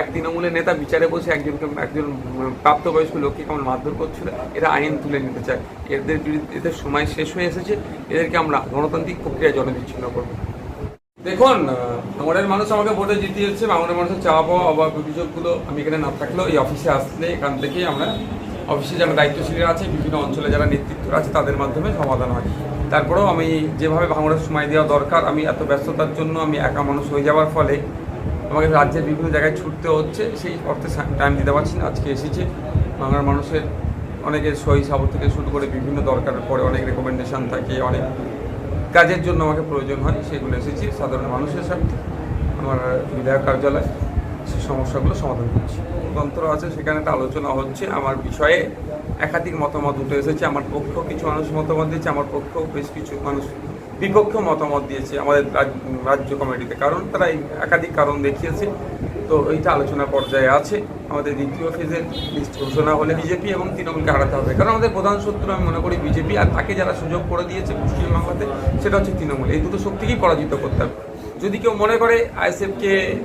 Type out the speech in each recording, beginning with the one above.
এক তৃণমূলের নেতা বিচারে বসে একজনকে একজন প্রাপ্তবয়স্ক লোককে কেমন মারধর করছিল, এরা আইন তুলে নিতে চায়। এদের বিরুদ্ধে এদের সময় শেষ হয়ে এসেছে, এদেরকে আমরা গণতান্ত্রিক প্রক্রিয়া জনবিচ্ছিন্ন করব। দেখুন ভাঙড়ের মানুষ আমাকে ভোটে জিতিয়েছে ভাঙড়ের মানুষের চাওয়া পাওয়া অভাব অভিযোগগুলো আমি এখানে না থাকলেও এই অফিসে আসলে, এখান থেকেই আমরা অফিসে যারা দায়িত্বশীলরা আছে, বিভিন্ন অঞ্চলে যারা নেতৃত্বরা আছে, তাদের মাধ্যমে সমাধান হয়। তারপরেও আমি যেভাবে ভাঙড়ের সময় দেওয়া দরকার, আমি এত ব্যস্ততার জন্য আমি একা মানুষ হয়ে যাওয়ার ফলে আমাকে রাজ্যের বিভিন্ন জায়গায় ছুটতে হচ্ছে, সেই অর্থে টাইম দিতে পারছি না। আজকে এসেছি। বাংলার মানুষের অনেকের সই সাবর থেকে শুরু করে বিভিন্ন দরকারের পরে অনেক রেকমেন্ডেশন থাকে, অনেক কাজের জন্য আমাকে প্রয়োজন হয়, সেগুলো এসেছি। সাধারণ মানুষের স্বার্থে আমার বিধায়ক কার্যালয় সেই সমস্যাগুলো সমাধান করছি। তন্ত্র আছে, সেখানে একটা আলোচনা হচ্ছে। আমার বিষয়ে একাধিক মতামত উঠে এসেছে। আমার পক্ষ কিছু মানুষ মতামত দিয়েছে, আমার পক্ষ বেশ কিছু মানুষ বিপক্ষ মতামত দিয়েছে আমাদের রাজ- রাজ্য কমিটিতে, কারণ তারা একাধিক কারণ দেখিয়েছে। তো এইটা আলোচনা পর্যায়ে আছে। আমাদের দ্বিতীয় ফেজের লিস্ট ঘোষণা হলে বিজেপি এবং তৃণমূলকে হারাতে হবে। কারণ আমাদের প্রধান শত্রু, আমি মনে করি বিজেপি, আর তাকে যারা সুযোগ করে দিয়েছে পশ্চিমবাংলাতে সেটা হচ্ছে তৃণমূল। এই দুটো শক্তিকেই পরাজিত করতে হবে। যদি কেউ মনে করে আইএসএফকে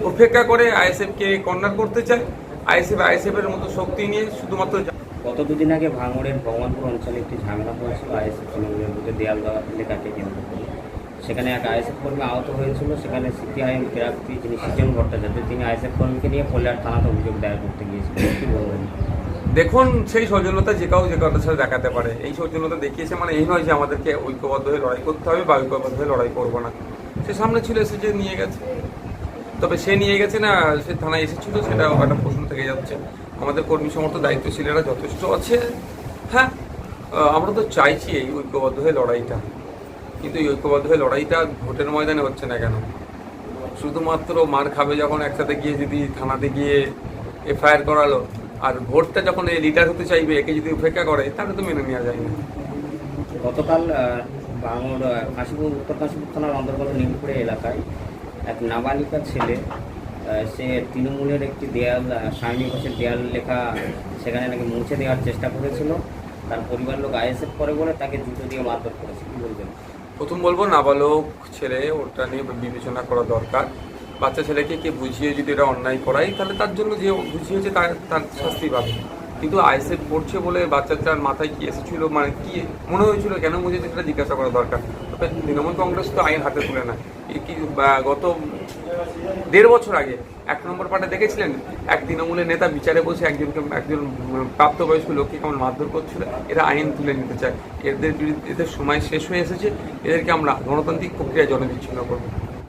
উপেক্ষা করে, আইএসএফকে কর্নার করতে চায়, আইএসএফ আইএসএফ এর মতো শক্তি নিয়ে শুধুমাত্র গত দুদিন আগে ভাঙড়ের ভগবানপুর অঞ্চলে একটি ঝামেলা হয়েছিল আইএসএফ তৃণমূলের মধ্যে দেয়াল লেখাকে কেন্দ্র করে। সেখানে এক আইএসএফ কর্মী আহত হয়েছিল। সেখানে সিপিআইএম প্রার্থী যিনি সৃজন ভট্টাচার্য, তিনি আইএসএফ কর্মীকে নিয়ে কল্যাণ থানাতে অভিযোগ দায়ের করতে গিয়েছিলেন। বলবেন? দেখুন, সেই সৌজন্যতা যে কাউ যে কারোর সাথে দেখাতে পারে। এই সৌজন্যতা দেখিয়েছে মানে এই নয় যে আমাদেরকে ঐক্যবদ্ধ হয়ে লড়াই করতে হবে বা ঐক্যবদ্ধ হয়ে লড়াই করব না। সে সামনে ছিল এসে যে নিয়ে গেছে। তবে সে নিয়ে গেছে না, সে থানায় এসেছিল, সেটাও একটা প্রশ্ন থেকে যাচ্ছে। আমাদের কর্মী সমর্থ দায়িত্বশীলেরা যথেষ্ট আছে। হ্যাঁ আমরা তো চাইছি এই ঐক্যবদ্ধ হয়ে লড়াইটা। কিন্তু এই ঐক্যবদ্ধ হয়ে লড়াইটা ভোটের ময়দানে হচ্ছে না কেন? শুধুমাত্র মার খাবে যখন একসাথে গিয়ে যদি থানাতে গিয়ে এফআইআর করালো, আর ভোটটা যখন এই লিডার হতে চাইবে, একে যদি উপেক্ষা করে, তাহলে তো মেনে নেওয়া যায় না। গতকাল ভাঙড় কাশীপুর, উত্তর কাশীপুর থানার অন্তর্গত নিমপুরে এলাকায় এক নাবালিকা ছেলে সে তৃণমূলের একটি দেয়াল স্বামী ঘোষের দেয়াল লেখা, সেখানে নাকি মুছে দেওয়ার চেষ্টা করেছিল। তার পরিবার লোক আইএসএফ করে বলে তাকে জুতো দিয়ে মারধর করেছে। কি বলবেন? প্রথম বলব, নাবালক ছেলে, ওটা নিয়ে বিবেচনা করা দরকার। বাচ্চা ছেলেকে কে বুঝিয়ে যদি এটা অন্যায় করাই তাহলে তার জন্য যে বুঝিয়েছে তার তার শাস্তি পাবে। কিন্তু আইএসএফ পড়ছে বলে বাচ্চাটার মাথায় কি এসেছিল? মানে কি মনে হয়েছিল? কেন বুঝেছে সেটা জিজ্ঞাসা করা দরকার। তৃণমূল কংগ্রেস তো আইন হাতে তুলে না। কি গত দেড় বছর আগে, এক নম্বর পাটে দেখেছিলেন? এক তৃণমূলের নেতা বিচারে বসে একজনকে একজন প্রাপ্তবয়স্ক লোককে কেমন মারধর করছিল? এরা আইন তুলে নিতে চায়। এদের বিরুদ্ধে এদের সময় শেষ হয়ে এসেছে। এদেরকে আমরা গণতান্ত্রিক প্রক্রিয়া জনবিচ্ছিন্ন করব।